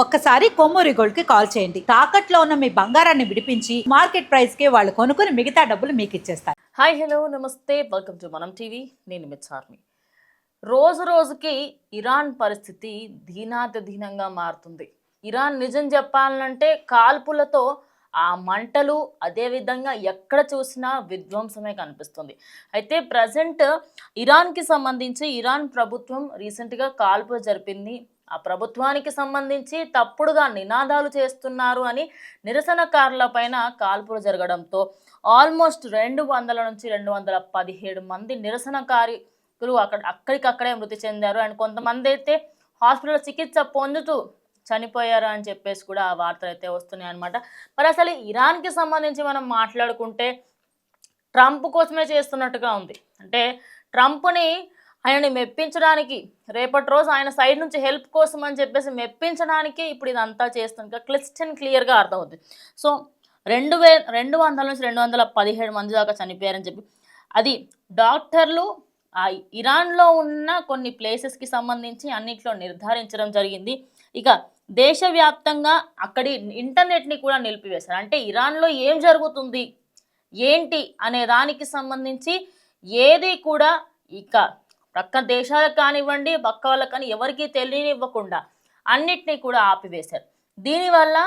ఒక్కసారి కొమ్మూరి గోల్డ్కి కాల్ చేయండి. తాకట్లో ఉన్న మీ బంగారాన్ని విడిపించి మార్కెట్ ప్రైస్కి వాళ్ళు కొనుక్కుని మిగతా డబ్బులు మీకు ఇచ్చేస్తారు. హాయ్ హలో నమస్తే. వెల్కమ్ టు మనం టీవీ నేను మిచ్చార్మి రోజు రోజుకి ఇరాన్ పరిస్థితి దీనాత దీనంగా మారుతుంది. ఇరాన్ నిజం చెప్పాలంటే కాల్పులతో ఆ మంటలు అదేవిధంగా ఎక్కడ చూసినా విధ్వంసమే కనిపిస్తుంది. అయితే ప్రజెంట్ ఇరాన్కి సంబంధించి ఇరాన్ ప్రభుత్వం రీసెంట్గా కాల్పులు జరిపింది. ఆ ప్రభుత్వానికి సంబంధించి తప్పుడుగా నినాదాలు చేస్తున్నారు అని నిరసనకారుల పైన కాల్పులు జరగడంతో ఆల్మోస్ట్ రెండు వందల నుంచి రెండు వందల పదిహేడు మంది నిరసనకారులు అక్కడ అక్కడికక్కడే మృతి చెందారు. అండ్ కొంతమంది అయితే హాస్పిటల్ చికిత్స పొందుతూ చనిపోయారు అని చెప్పేసి కూడా ఆ వార్తలు అయితే వస్తున్నాయి అనమాట మరి అసలు ఇరాన్కి సంబంధించి మనం మాట్లాడుకుంటే ట్రంప్ కోసమే చేస్తున్నట్టుగా ఉంది. అంటే ట్రంప్ని ఆయనని మెప్పించడానికి రేపటి రోజు ఆయన సైడ్ నుంచి హెల్ప్ కోసం అని చెప్పేసి మెప్పించడానికి ఇప్పుడు ఇదంతా చేస్తుంది. ఇంకా క్లిస్టియన్ క్లియర్గా అర్థమవుతుంది. సో రెండు వే రెండు వందల నుంచి రెండు వందల పదిహేడు మంది దాకా చనిపోయారని చెప్పి అది డాక్టర్లు ఆ ఇరాన్లో ఉన్న కొన్ని ప్లేసెస్కి సంబంధించి అన్నిట్లో నిర్ధారించడం జరిగింది. ఇక దేశవ్యాప్తంగా అక్కడి ఇంటర్నెట్ని కూడా నిలిపివేశారు. అంటే ఇరాన్లో ఏం జరుగుతుంది ఏంటి అనే దానికి సంబంధించి ఏది కూడా ఇక ప్రక్క దేశాలకు కానివ్వండి పక్క వాళ్ళకి కానీ ఎవరికీ తెలియనివ్వకుండా అన్నిటినీ కూడా ఆపివేశారు. దీనివల్ల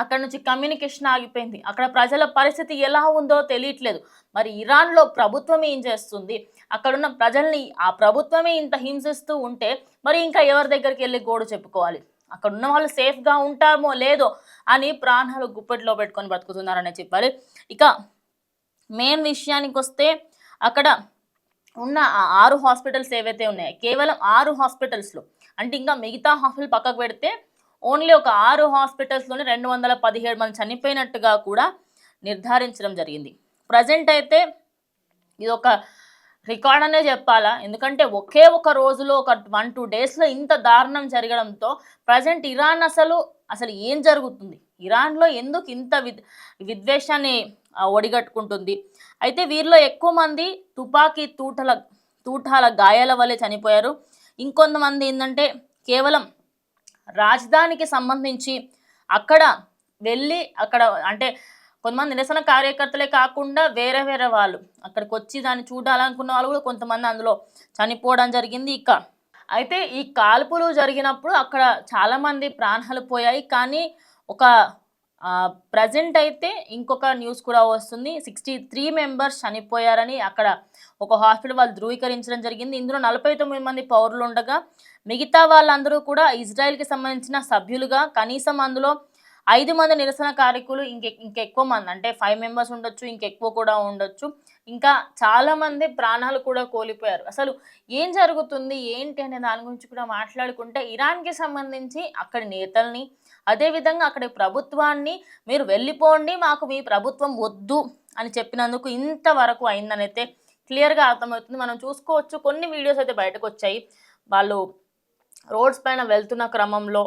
అక్కడ నుంచి కమ్యూనికేషన్ ఆగిపోయింది. అక్కడ ప్రజల పరిస్థితి ఎలా ఉందో తెలియట్లేదు. మరి ఇరాన్లో ప్రభుత్వం ఏం చేస్తుంది? అక్కడున్న ప్రజల్ని ఆ ప్రభుత్వమే ఇంత హింసిస్తూ ఉంటే మరి ఇంకా ఎవరి దగ్గరికి వెళ్ళి గోడు చెప్పుకోవాలి? అక్కడ ఉన్న వాళ్ళు సేఫ్గా ఉంటామో లేదో అని ప్రాణాలు గుప్పెట్లో పెట్టుకొని బ్రతుకుతున్నారనే చెప్పాలి. ఇక మెయిన్ విషయానికి వస్తే అక్కడ ఉన్న ఆ ఆరు హాస్పిటల్స్ ఏవైతే ఉన్నాయో కేవలం ఆరు హాస్పిటల్స్లో అంటే ఇంకా మిగతా హాస్పిటల్ పక్కకు పెడితే ఓన్లీ ఒక ఆరు హాస్పిటల్స్లోనే రెండు వందల పదిహేడు మంది చనిపోయినట్టుగా కూడా నిర్ధారించడం జరిగింది. ప్రజెంట్ అయితే ఇది ఒక రికార్డ్ అనే చెప్పాలా? ఎందుకంటే ఒకే ఒక రోజులో ఒక వన్ టూ డేస్లో ఇంత దారుణం జరగడంతో ప్రజెంట్ ఇరాన్ అసలు అసలు ఏం జరుగుతుంది? ఇరాన్లో ఎందుకు ఇంత విద్ విద్వేషాన్ని ఒడిగట్టుకుంటుంది. అయితే వీరిలో ఎక్కువ మంది తుపాకీ తూటల తూటాల గాయాల వల్లే చనిపోయారు. ఇంకొంతమంది ఏంటంటే కేవలం రాజధానికి సంబంధించి అక్కడ వెళ్ళి అక్కడ అంటే కొంతమంది నిరసన కార్యకర్తలే కాకుండా వేరే వేరే వాళ్ళు అక్కడికి వచ్చి దాన్ని చూడాలనుకున్న వాళ్ళు కూడా కొంతమంది అందులో చనిపోవడం జరిగింది ఇక. అయితే ఈ కాల్పులు జరిగినప్పుడు అక్కడ చాలామంది ప్రాణాలు పోయాయి. కానీ ఒక ప్రజెంట్ అయితే ఇంకొక న్యూస్ కూడా వస్తుంది. సిక్స్టీ త్రీ మెంబర్స్ చనిపోయారని అక్కడ ఒక హాస్పిటల్ వాళ్ళు ధృవీకరించడం జరిగింది. ఇందులో నలభై తొమ్మిది మంది పౌరులు ఉండగా మిగతా వాళ్ళందరూ కూడా ఇజ్రాయెల్కి సంబంధించిన సభ్యులుగా కనీసం అందులో ఐదు మంది నిరసన కార్యకులు ఇంకె ఇంకెక్కువ మంది అంటే ఫైవ్ మెంబర్స్ ఉండొచ్చు ఇంకెక్కువ కూడా ఉండొచ్చు. ఇంకా చాలా మంది ప్రాణాలు కూడా కోల్పోయారు. అసలు ఏం జరుగుతుంది ఏంటి అనే దాని గురించి కూడా మాట్లాడుకుంటే ఇరాన్కి సంబంధించి అక్కడి నేతల్ని అదేవిధంగా అక్కడి ప్రభుత్వాన్ని మీరు వెళ్ళిపోండి మాకు మీ ప్రభుత్వం వద్దు అని చెప్పినందుకు ఇంతవరకు అయిందని అయితే క్లియర్గా అర్థమవుతుంది. మనం చూసుకోవచ్చు కొన్ని వీడియోస్ అయితే బయటకు వచ్చాయి. వాళ్ళు రోడ్స్ పైన వెళ్తున్న క్రమంలో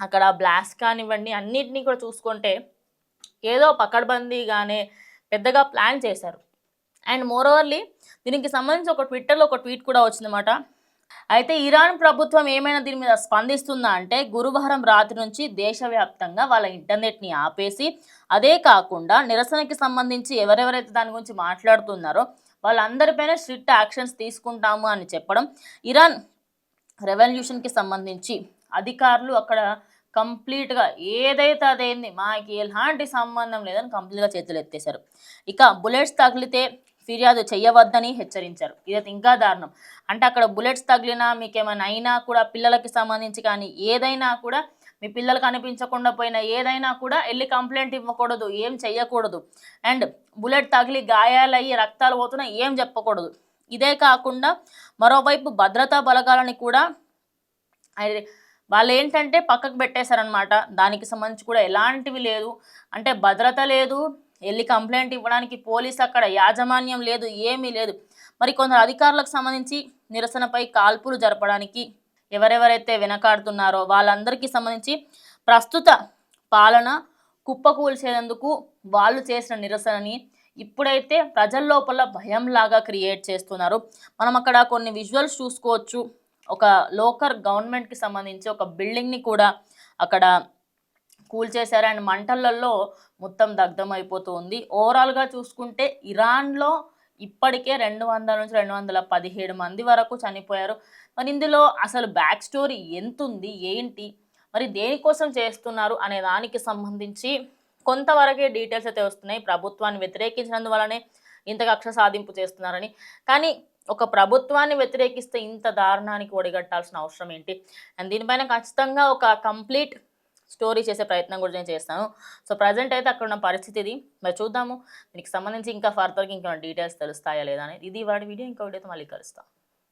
అక్కడ బ్లాస్ట్ కానివ్వండి అన్నిటినీ కూడా చూసుకుంటే ఏదో పకడ్బందీగానే పెద్దగా ప్లాన్ చేశారు. అండ్ మోరోవర్లీ దీనికి సంబంధించి ఒక ట్విట్టర్లో ఒక ట్వీట్ కూడా వచ్చిందన్నమాట. అయితే ఇరాన్ ప్రభుత్వం ఏమైనా దీని మీద స్పందిస్తుందా అంటే గురువారం రాత్రి నుంచి దేశవ్యాప్తంగా వాళ్ళ ఇంటర్నెట్ని ఆపేసి అదే కాకుండా నిరసనకి సంబంధించి ఎవరెవరైతే దాని గురించి మాట్లాడుతున్నారో వాళ్ళందరిపైన స్ట్రిక్ట్ యాక్షన్స్ తీసుకుంటాము అని చెప్పడం ఇరాన్ రెవల్యూషన్కి సంబంధించి అధికారులు అక్కడ కంప్లీట్గా ఏదైతే అదేంది మాకు ఎలాంటి సంబంధం లేదని కంప్లీట్గా చేతులు ఎత్తేశారు. ఇక బుల్లెట్స్ తగిలితే ఫిర్యాదు చేయవద్దని హెచ్చరించారు. ఇదైతే ఇంకా దారుణం. అంటే అక్కడ బుల్లెట్స్ తగిలినా మీకు ఏమైనా అయినా కూడా పిల్లలకి సంబంధించి కానీ ఏదైనా కూడా మీ పిల్లలు అనిపించకుండా పోయినా ఏదైనా కూడా వెళ్ళి కంప్లైంట్ ఇవ్వకూడదు ఏం చెయ్యకూడదు. అండ్ బుల్లెట్ తగిలి గాయాలయ్యి రక్తాలు పోతున్నా ఏం చెప్పకూడదు. ఇదే కాకుండా మరోవైపు భద్రతా బలగాలని కూడా వాళ్ళు ఏంటంటే పక్కకు పెట్టేశారనమాట దానికి సంబంధించి కూడా ఎలాంటివి లేదు. అంటే భద్రత లేదు. వెళ్ళి కంప్లైంట్ ఇవ్వడానికి పోలీస్ అక్కడ యాజమాన్యం లేదు ఏమీ లేదు. మరి కొందరు అధికారులకు సంబంధించి నిరసనపై కాల్పులు జరపడానికి ఎవరెవరైతే వెనకాడుతున్నారో వాళ్ళందరికీ సంబంధించి ప్రస్తుత పాలన కుప్పకూల్చేందుకు వాళ్ళు చేసిన నిరసనని ఇప్పుడైతే ప్రజల లోపల భయంలాగా క్రియేట్ చేస్తున్నారు. మనం అక్కడ కొన్ని విజువల్స్ చూసుకోవచ్చు. ఒక లోకల్ గవర్నమెంట్కి సంబంధించి ఒక బిల్డింగ్ని కూడా అక్కడ కూల్చేశారు. అండ్ మంటలలో మొత్తం దగ్ధమైపోతూ ఉంది ఓవరాల్గా చూసుకుంటే ఇరాన్లో ఇప్పటికే రెండు వందల నుంచి రెండు వందల పదిహేడు మంది వరకు చనిపోయారు. మరి ఇందులో అసలు బ్యాక్ స్టోరీ ఎంత ఉంది ఏంటి? మరి దేనికోసం చేస్తున్నారు? అనే దానికి సంబంధించి కొంతవరకే డీటెయిల్స్ అయితే వస్తున్నాయి. ప్రభుత్వాన్ని వ్యతిరేకించినందువల్లనే ఇంత కక్ష సాధింపు చేస్తున్నారని. కానీ ఒక ప్రభుత్వాన్ని వ్యతిరేకిస్తే ఇంత దారుణానికి ఒడిగట్టాల్సిన అవసరం ఏంటి? అండ్ దీనిపైన ఖచ్చితంగా ఒక కంప్లీట్ స్టోరీ చేసే ప్రయత్నం కూడా నేను చేస్తాను. సో ప్రజెంట్ అయితే అక్కడ ఉన్న పరిస్థితి ఇది. మరి చూద్దాము. దీనికి సంబంధించి ఇంకా ఫర్దర్గా ఇంకా డీటెయిల్స్ తెలుస్తాయా లేదా అనేది. ఇది వాడి వీడియో. ఇంకో వీడియోతో మళ్ళీ కలుస్తాం.